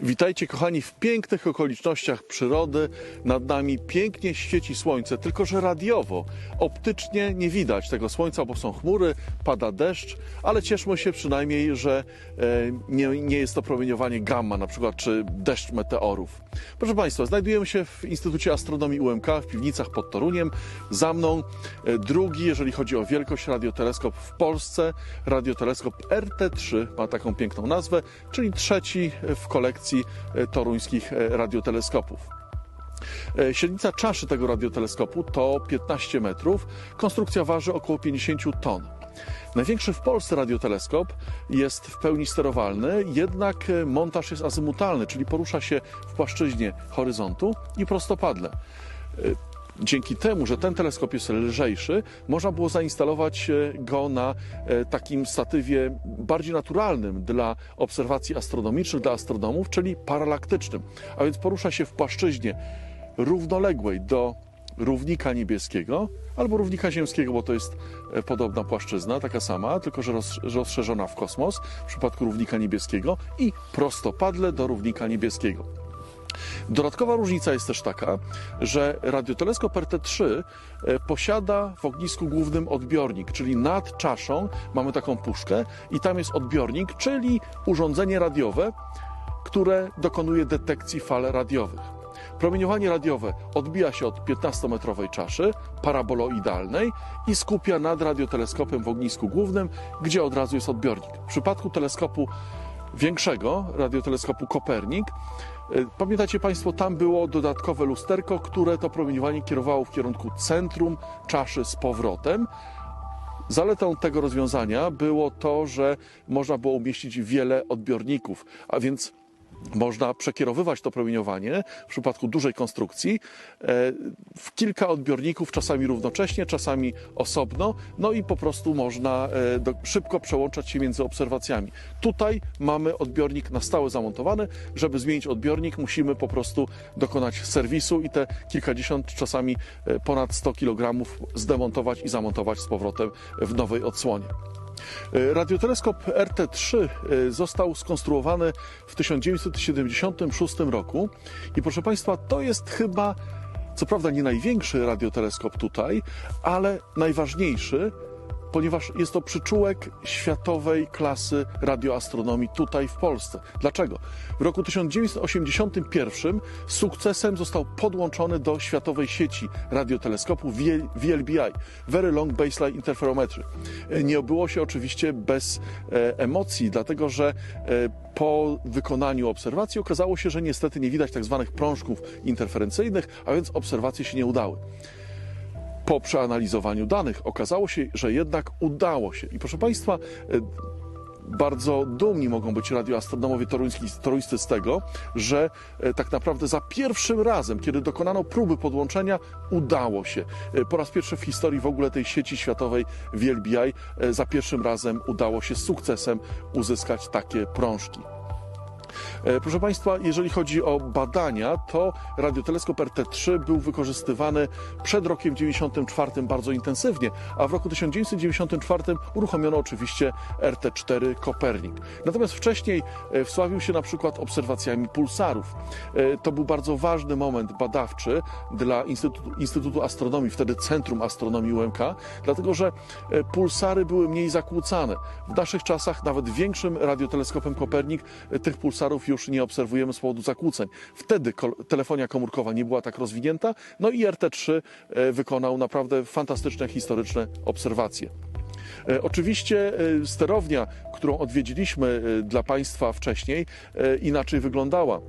Witajcie kochani w pięknych okolicznościach przyrody. Nad nami pięknie świeci słońce, tylko że radiowo, optycznie nie widać tego słońca, bo są chmury, pada deszcz, ale cieszmy się przynajmniej, że e, nie, nie jest to promieniowanie gamma na przykład, czy deszcz meteorów. Proszę Państwa, znajdujemy się w Instytucie Astronomii UMK w piwnicach pod Toruniem. Za mną e, drugi, jeżeli chodzi o wielkość, radioteleskop w Polsce. Radioteleskop RT3 ma taką piękną nazwę, czyli trzeci w kolekcji e, toruńskich e, radioteleskopów. E, Średnica czaszy tego radioteleskopu to 15 metrów. Konstrukcja waży około 50 ton. Największy w Polsce radioteleskop jest w pełni sterowalny, jednak montaż jest azymutalny, czyli porusza się w płaszczyźnie horyzontu i prostopadle. Dzięki temu, że ten teleskop jest lżejszy, można było zainstalować e, go na e, takim statywie bardziej naturalnym dla obserwacji astronomicznych, dla astronomów, czyli paralaktycznym. A więc porusza się w płaszczyźnie równoległej do równika niebieskiego albo równika ziemskiego, bo to jest e, podobna płaszczyzna, taka sama, tylko że roz- rozszerzona w kosmos w przypadku równika niebieskiego i prostopadle do równika niebieskiego. Dodatkowa różnica jest też taka, że radioteleskop RT3 e, posiada w ognisku głównym odbiornik, czyli nad czaszą mamy taką puszkę i tam jest odbiornik, czyli urządzenie radiowe, które dokonuje detekcji fal radiowych. Promieniowanie radiowe odbija się od 15-metrowej czaszy paraboloidalnej i skupia nad radioteleskopem w ognisku głównym, gdzie od razu jest odbiornik. W przypadku teleskopu większego, radioteleskopu Kopernik, y, pamiętacie Państwo, tam było dodatkowe lusterko, które to promieniowanie kierowało w kierunku centrum czaszy z powrotem. Zaletą tego rozwiązania było to, że można było umieścić wiele odbiorników, a więc można przekierowywać to promieniowanie w przypadku dużej konstrukcji e, w kilka odbiorników, czasami równocześnie, czasami osobno, no i po prostu można e, szybko przełączać się między obserwacjami. Tutaj mamy odbiornik na stałe zamontowany. Żeby zmienić odbiornik, musimy po prostu dokonać serwisu i te kilkadziesiąt, czasami e, ponad 100 kg zdemontować i zamontować z powrotem w nowej odsłonie. E, Radioteleskop RT3 e, został skonstruowany w 1976 roku. I proszę Państwa, to jest chyba, co prawda nie największy radioteleskop tutaj, ale najważniejszy, ponieważ jest to przyczółek światowej klasy radioastronomii tutaj w Polsce. Dlaczego? W roku 1981 z sukcesem został podłączony do światowej sieci radioteleskopów VLBI, Very Long Baseline Interferometry. E, Nie obyło się oczywiście bez e, emocji, dlatego że e, po wykonaniu obserwacji okazało się, że niestety nie widać tak zwanych prążków interferencyjnych, a więc obserwacje się nie udały po przeanalizowaniu danych okazało się, że jednak udało się. I proszę Państwa, e, bardzo dumni mogą być radioastronomowie toruńscy z tego, że e, tak naprawdę za pierwszym razem, kiedy dokonano próby podłączenia, udało się. E, Po raz pierwszy w historii w ogóle tej sieci światowej VLBI e, za pierwszym razem udało się z sukcesem uzyskać takie prążki. E, Proszę Państwa, jeżeli chodzi o badania, to radioteleskop RT3 był wykorzystywany przed rokiem 94 bardzo intensywnie, a w roku 1994 uruchomiono oczywiście RT4 Kopernik. Natomiast wcześniej e, wsławił się na przykład obserwacjami pulsarów. E, To był bardzo ważny moment badawczy dla Instytutu, Instytutu Astronomii, wtedy Centrum Astronomii UMK, dlatego że pulsary były mniej zakłócane. W naszych czasach nawet większym radioteleskopem Kopernik tych pulsarów już nie obserwujemy z powodu zakłóceń. Wtedy telefonia komórkowa nie była tak rozwinięta, no i RT3 e, wykonał naprawdę fantastyczne historyczne obserwacje. E, Oczywiście e, sterownia, którą odwiedziliśmy dla Państwa wcześniej, inaczej wyglądała.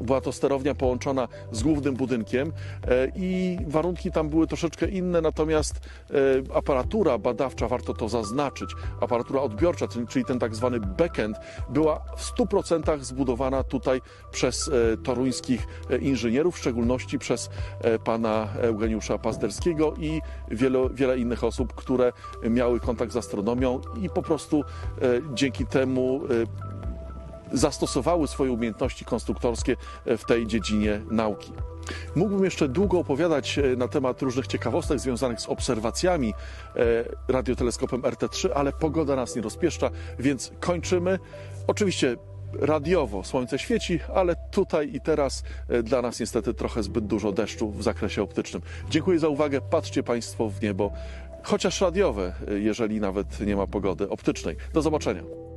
Była to sterownia połączona z głównym budynkiem e, i warunki tam były troszeczkę inne, natomiast e, aparatura badawcza, warto to zaznaczyć, aparatura odbiorcza, czyli- ten tak zwany backend, była w 100% zbudowana tutaj przez e, toruńskich inżynierów, w szczególności przez pana Eugeniusza Pazderskiego i wiele, innych osób, które miały kontakt z astronomią i po prostu dzięki temu zastosowały swoje umiejętności konstruktorskie e, w tej dziedzinie nauki. Mógłbym jeszcze długo opowiadać e, na temat różnych ciekawostek związanych z obserwacjami e, radioteleskopem RT3, ale pogoda nas nie rozpieszcza, więc kończymy. Oczywiście radiowo słońce świeci, ale tutaj i teraz dla nas niestety trochę zbyt dużo deszczu w zakresie optycznym. Dziękuję za uwagę. Patrzcie Państwo w niebo, chociaż radiowe, jeżeli nawet nie ma pogody optycznej. Do zobaczenia.